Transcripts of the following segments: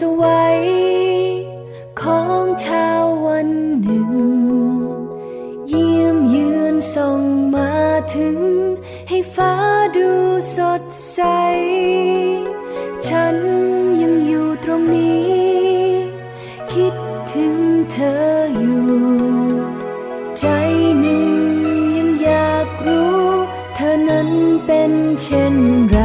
สวัยของชาววันหนึ่ง เยี่ยมยืนส่งมาถึง ให้ฟ้าดูสดใส ฉันยังอยู่ตรงนี้ คิดถึงเธออยู่ ใจหนึ่งยังอยากรู้ เธอนั้นเป็นเช่นไร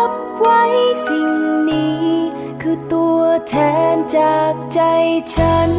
ับไว้สิ่งนี้ คือตัวแทนจากใจฉัน